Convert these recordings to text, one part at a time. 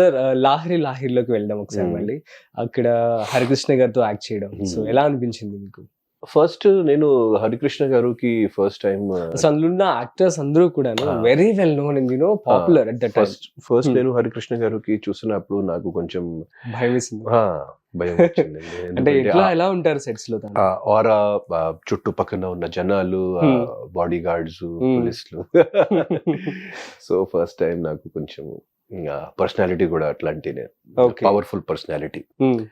Sir Lahiri లాహిరిలోకి వెళ్ళడం ఒకసారి. మళ్ళీ అక్కడ హరికృష్ణ గారితో యాక్ట్ చేయడం సో. ఎలా అనిపించింది మీకు ఫస్ట్ నేను హరికృష్ణ గారికి ఫస్ట్ టైం సో అందులో యాక్టర్స్ అందరూ కూడా. Very well known in you know popular at the time first first. నేను హరికృష్ణ గారికి చూసినప్పుడు నాకు కొంచెం భయం వేసింది ఆ, భయం వచ్చింది అంటే ఎట్లా ఎలా ఉంటారు సెట్స్లో తను? ఆరా చుట్టుపక్కన ఉన్న జనాలు. Body guards. పోలీసులు సో ఫస్ట్ టైం నాకు కొంచెం పర్సనాలిటీ కూడా అట్లాంటినే. Powerful personality Hmm.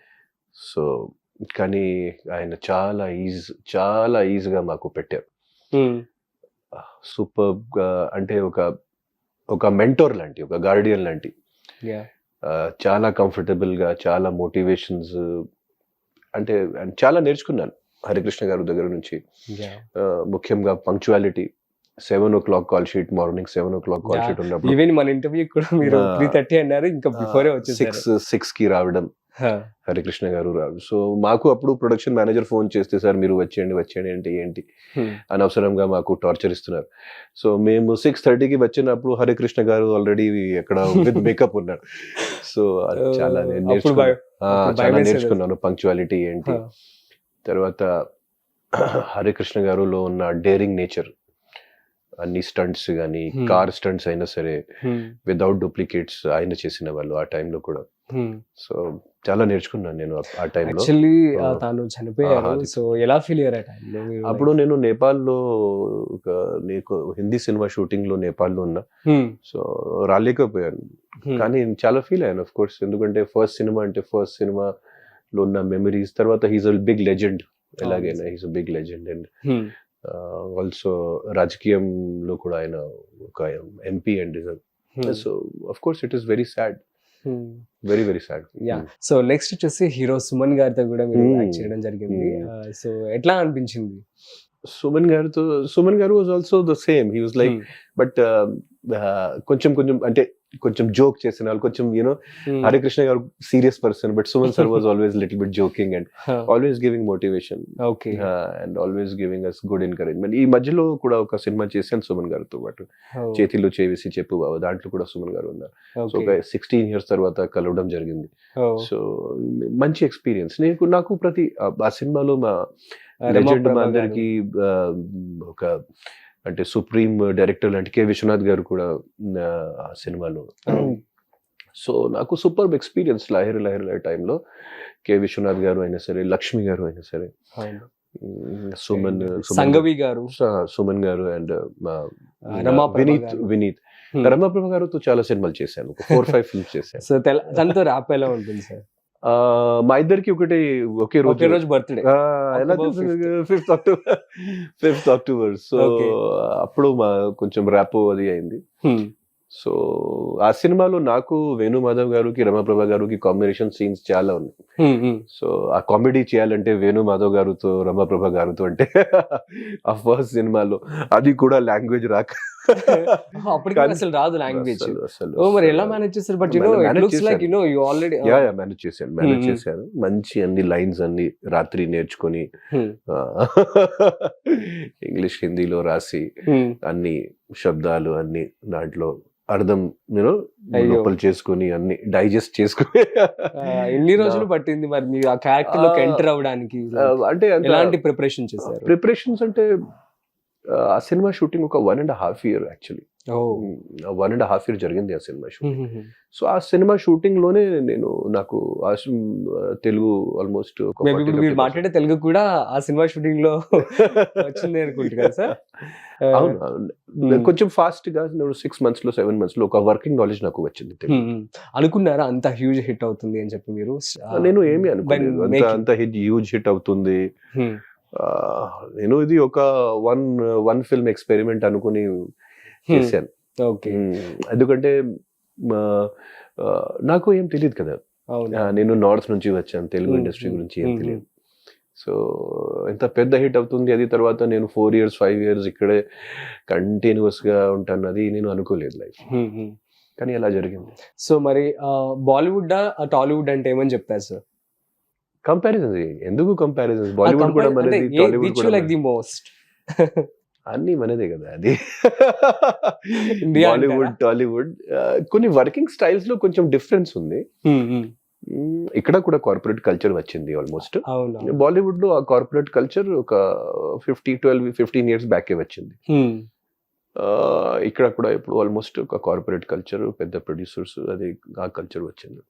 సో కానీ ఆయన చాలా ఈజ్ చాలా ఈజీగా మాకు పెట్టారు. Hmm. సూపర్గా అంటే ఒక ఒక మెంటోర్ లాంటి ఒక గార్డియన్ లాంటి. చాలా కంఫర్టబుల్గా చాలా మోటివేషన్స్ అంటే చాలా నేర్చుకున్నాను హరికృష్ణ గారి దగ్గర నుంచి. ముఖ్యంగా punctuality seven o'clock call sheet morning seven o'clock call. Sheet ఉన్నప్పుడు ఈవెన్ మన ఇంటర్వ్యూ కూడా మీరు. త్రీ థర్టీ అన్నారు ఇంకా బిఫోరే సిక్స్ సిక్స్కి రావడం. హరికృష్ణ గారు రావడం సో మాకు అప్పుడు ప్రొడక్షన్ మేనేజర్ ఫోన్ చేస్తే సార్ మీరు వచ్చేయండి వచ్చేయండి అంటే ఏంటి. అనవసరంగా మాకు టార్చర్ ఇస్తున్నారు సో మేము సిక్స్ థర్టీకి వచ్చినప్పుడు హరికృష్ణ గారు ఆల్రెడీ ఎక్కడ విత్ మేకప్ ఉన్నారు సో చాలా చాలా. నేర్చుకున్నాను పంక్చువాలిటీ ఏంటి. తర్వాత హరికృష్ణ గారులో ఉన్న డేరింగ్ నేచర్ అన్ని స్టంట్స్ కానీ Hmm. కార్ స్టంట్స్ అయినా సరే Hmm. వితౌట్ డూప్లికేట్స్ ఆయన చేసిన వాళ్ళు ఆ టైంలో కూడా Hmm. సో చాలా నేర్చుకున్నాను నేను ఆ- టైంలో యాక్చువల్లీ. తాను చనిపోయారు సో ఎలా ఫీల్ అయ్యారు టైంలో అప్పుడు నేను నేపాల్లో ఒక నీకు హిందీ సినిమా షూటింగ్లో నేపాల్లో ఉన్నా Hmm. So రాలేకపోయాను Hmm. కానీ చాలా ఫీల్ అయ్యాను ఆఫ్ కోర్స్ ఎందుకంటే ఫస్ట్ సినిమా అంటే ఫస్ట్ సినిమాలో ఉన్న మెమరీస్ తర్వాత హీస్ అ బిగ్ లెజెండ్ ఎలాగైనా he's big legend and Hmm. Also రాజకీయంలో కూడా ఆయన ఒక MP and Hmm. So of course it is very sad Hmm. Very very sad yeah so next వచ్చేసి హీరో సుమన్ గారితో కూడా మీరు Hmm. చేయడం జరిగింది Hmm. సో ఎట్లా అనిపించింది సుమన్ గారితో సుమన్ గారు was also the same he was like. But కొంచెం కొంచెం అంటే కొంచెం జోక్ చేసిన వాళ్ళు కొంచెం యూనో Hmm. హరికృష్ణ గారు serious person but Suman sir was always little bit joking and. Always giving motivation okay and always giving us good encouragement ఈ మధ్యలో కూడా ఒక సినిమా చేశాను సుమన్ గారితో పాటు Oh. చేతిలో చేసి చెప్పు బాబు దాంట్లో కూడా సుమన్ గారు ఉన్నారు సో ఒక సిక్స్టీన్ ఇయర్స్ తర్వాత కలవడం జరిగింది Oh. సో మంచి ఎక్స్పీరియన్స్ నేను నాకు ప్రతి ఆ సినిమాలో మా లెజెండ్ అందరికి ఒక అంటే సుప్రీం డైరెక్టర్ లాంటి కె విశ్వనాథ్ గారు కూడా ఆ, సినిమాలో. సో నాకు సూపర్ ఎక్స్పీరియన్స్ లాహిర్ లాహిర్ టైంలో కె విశ్వనాథ్ గారు అయినా సరే లక్ష్మి గారు అయినా సరే సుమన్ సంగవి గారు. సుమన్ గారు అండ్ వినీత్ గారు. వినీత్. రమాప్రభ గారితో చాలా సినిమాలు చేశాను. ఫోర్ ఫైవ్ ఫిల్మ్స్ చేశాను. సో ఎలా ఉంటుంది సార్. మా ఇద్దరికి ఒకటి ఒకే రోజు. రోజు బర్త్డే ఎలా fifth October fifth October so. అప్పుడు మా కొంచెం ర్యాప్ అది అయింది. Hmm. సో ఆ సినిమాలో నాకు వేణు మాధవ్ గారికి రమాప్రభ గారికి కాంబినేషన్ సీన్స్ చాలా ఉన్నాయి. సో ఆ కామెడీ చేయాలంటే వేణు మాధవ్ గారితో రమాప్రభ గారితో అంటే ఆ ఫస్ట్ సినిమాలో అది కూడా లాంగ్వేజ్ రాక. అప్పటికి కానీ- అసలు రాదు లాంగ్వేజ్ ఓ మరి ఎలా మేనేజ్ చేస్తారు but you know it Manage looks like you know you already yeah yeah manage చేశాను మేనేజ్. చేశాను మంచి అన్ని లైన్స్ అన్ని రాత్రి నేర్చుకొని. ఇంగ్లీష్ హిందీలో రాసి అన్ని శబ్దాలు అన్ని దాంట్లో అర్థం నేను. లోపల చేసుకొని అన్ని డైజెస్ట్ చేసుకొని. ఎన్ని రోజులు పట్టింది మరి మీరు ఆ క్యారెక్టర్లోకి ఎంటర్ అవడానికి అంటే ఎలాంటి ప్రిపరేషన్ చేశారు? ప్రిపరేషన్స్ అంటే ఆ, సినిమా షూటింగ్ ఒక one and half year actually one and half year జరిగింది ఆ సినిమా షూటింగ్. సో ఆ సినిమా షూటింగ్లోనే నేను నాకు తెలుగు ఆల్మోస్ట్ మీరు మాట్లాడే తెలుగు కూడా ఆ సినిమా షూటింగ్లో వచ్చింది అనుకుంటు కదా సార్. అవును. కొంచెం ఫాస్ట్గా నేను సిక్స్ మంత్స్లో సెవెన్ మంత్స్లో ఒక వర్కింగ్ నాలెడ్జ్ నాకు వచ్చింది. అనుకున్నారా అంత హ్యూజ్ హిట్ అవుతుంది అని చెప్పి మీరు? నేను ఏమి అనుకోలేదు. అంత హ్యూజ్ హిట్ అవుతుంది. నేను ఇది ఒక వన్ వన్ ఫిల్మ్ ఎక్స్పెరిమెంట్ అనుకుని చేశాను. Okay Hmm. ఎందుకంటే నాకు ఏం తెలియదు కదా. నేను నార్త్ నుంచి వచ్చాను తెలుగు Hmm. ఇండస్ట్రీ గురించి ఏం Hmm. తెలియదు. సో ఎంత పెద్ద హిట్ అవుతుంది అది తర్వాత నేను ఫోర్ ఇయర్స్ ఫైవ్ ఇయర్స్ ఇక్కడే కంటిన్యూస్గా ఉంటాను అది నేను అనుకోలేదు లైఫ్ కానీ అలా జరిగింది? సో మరి బాలీవుడ్ టాలీవుడ్ అంటే ఏమని చెప్తారు సార్ కంపారిజన్ ఎందుకు కంపారిజన్ బాలీవుడ్ కూడా మనది టాలీవుడ్ కూడా లైక్ ది మోస్ట్ అన్ని మనదే కదా అది. బాలీవుడ్? టాలీవుడ్ కొన్ని వర్కింగ్ స్టైల్స్లో కొంచెం డిఫరెన్స్ ఉంది. ఇక్కడ కూడా కార్పొరేట్ కల్చర్ వచ్చింది ఆల్మోస్ట్. బాలీవుడ్లో ఆ కార్పొరేట్ కల్చర్ ఒక ఫిఫ్టీ ట్వెల్వ్ ఫిఫ్టీన్ ఇయర్స్ బ్యాకే వచ్చింది. ఇక్కడ కూడా ఇప్పుడు ఆల్మోస్ట్ ఒక కార్పొరేట్ కల్చర్ పెద్ద ప్రొడ్యూసర్స్ అది ఆ కల్చర్ వచ్చింది.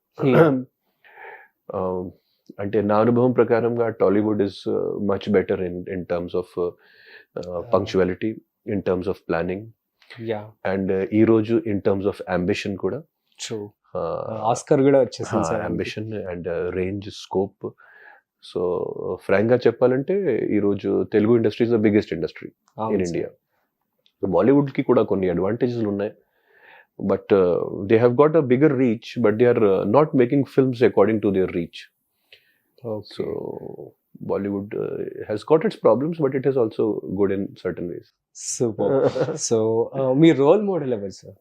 అంటే నా అనుభవం ప్రకారంగా Tollywood is much better in in terms of punctuality in terms of planning and ఈ రోజు ఇన్ టర్మ్స్ ఆఫ్ అంబిషన్ కూడా ఆస్కర్ కూడా వచ్చేసింది ambition and range scope so ఫ్రాంక్గా చెప్పాలంటే ఈ రోజు Telugu industry is the biggest industry in India బాలీవుడ్కి కూడా కొన్ని అడ్వాంటేజెస్ ఉన్నాయి. But they have got a bigger reach but they are not making films according to their reach so Bollywood has got its problems but it is also good in certain ways super so me role model ఎవరు sir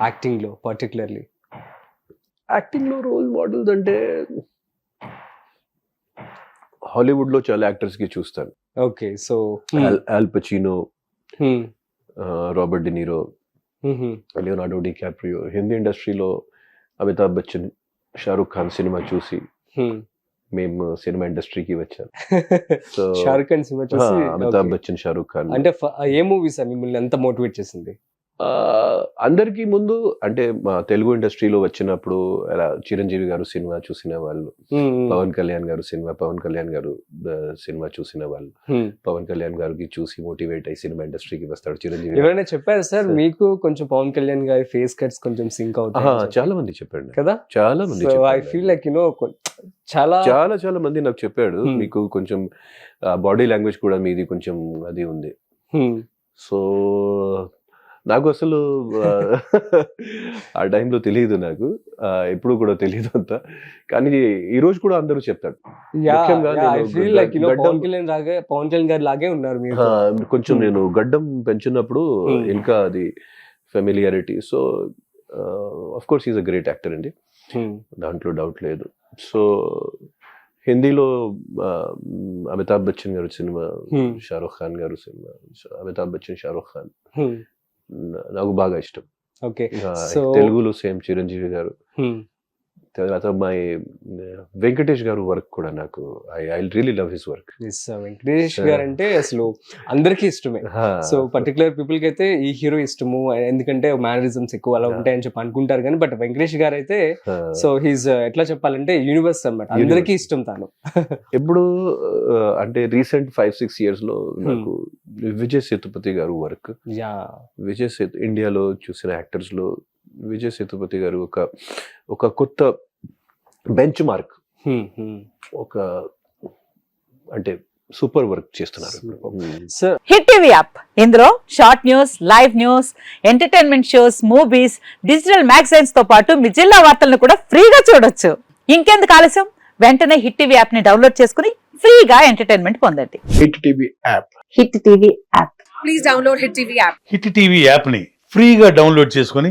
యాక్టింగ్లో particularly యాక్టింగ్లో role models అంటే హాలీవుడ్లో చాలా యాక్టర్స్కి చూస్తాను. Okay so Pacino, uh, Robert De Niro Leonardo DiCaprio Hindi ఇండస్ట్రీలో Amitabh Bachchan Shah Rukh Khan cinema చూసి మేము సినిమా ఇండస్ట్రీకి వచ్చాం. సో షారుఖ్ ఖాన్ సినిమా చూసి అమితాబ్. బచ్చన్ షారూక్ ఖాన్. అంటే ఏ మూవీ సార్ మిమ్మల్ని ఎంత మోటివేట్ చేసింది? అందరికీ ముందు అంటే మా తెలుగు ఇండస్ట్రీలో వచ్చినప్పుడు అలా చిరంజీవి గారు సినిమా చూసిన వాళ్ళు. పవన్ కళ్యాణ్ గారు సినిమా పవన్ కళ్యాణ్ గారు సినిమా చూసిన వాళ్ళు. పవన్ కళ్యాణ్ గారికి చూసి మోటివేట్ అయ్యి సినిమా ఇండస్ట్రీకి వస్తాడు చిరంజీవి. ఎవరైనా చెప్పారు సార్. మీకు కొంచెం పవన్ కళ్యాణ్ గారి ఫేస్ కట్స్ కొంచెం సింక్ అవుతాయి చాలా మంది చెప్పండి కదా చాలా మంది I. Feel like you know చాలా చాలా చాలా మంది నాకు చెప్పాడు. మీకు కొంచెం బాడీ లాంగ్వేజ్ కూడా మీది కొంచెం అది ఉంది. సో నాకు అసలు ఆ, టైంలో తెలియదు నాకు. ఎప్పుడు కూడా తెలియదు అంత. కానీ ఈ రోజు కూడా అందరూ చెప్తాడు పవన్ కళ్యాణ్ గారి లాగే ఉన్నారు కొంచెం Hmm. నేను గడ్డం పెంచినప్పుడు Hmm. ఇంకా అది familiarity so of course is a great actor అండి. Hmm. దాంట్లో డౌట్ లేదు. సో హిందీలో అమితాబ్ బచ్చన్ గారు సినిమా. షారూఖ్ ఖాన్ గారు సినిమా అమితాబ్ బచ్చన్ షారూఖ్ ఖాన్. నాకు బాగా ఇష్టం. ఓకే. తెలుగులో సేమ్ చిరంజీవి గారు. తర్వాత మై వెంకటేష్ గారు వర్క్ కూడా నాకు I I really love his work. Venkatesh. గారు అంటే అసలు అందరికీ ఇష్టమే సో పర్టికులర్ పీపుల్కి అయితే ఈ హీరో ఇష్టము ఎందుకంటే మేనరిజమ్స్ ఎక్కువ అలా. ఉంటాయని చెప్పి అనుకుంటారు కానీ బట్ వెంకటేష్ గారు అయితే సో హీస్ ఎట్లా చెప్పాలంటే యూనివర్స్ అన్నమాట అందరికీ. ఇష్టం తాను ఎప్పుడు అంటే రీసెంట్ ఫైవ్ సిక్స్ ఇయర్స్లో నాకు విజయ్ సేతుపతి గారు వర్క్ యా విజయ్ సేతు ఇండియాలో చూసిన యాక్టర్స్లో విజయ్ సేతుపతి గారు ఒక ఒక కొత్త బెంచ్ మార్క్ ఒక అంటే సూపర్ వర్క్ చేస్తున్నారు. హిట్ టీవీ యాప్ ఇందులో short news live news entertainment shows movies digital మ్యాగజైన్స్తో పాటు మీ జిల్లా వార్తలను కూడా ఫ్రీగా చూడొచ్చు. ఇంకెందుకు ఆలస్యం? వెంటనే హిట్ టీవీ యాప్ని డౌన్లోడ్ చేసుకుని ఫ్రీగా ఎంటర్టైన్మెంట్ పొందండి. Hit TV app Hit TV app please download Hit TV app. Hit TV యాప్ని ఫ్రీగా డౌన్లోడ్ చేసుకొని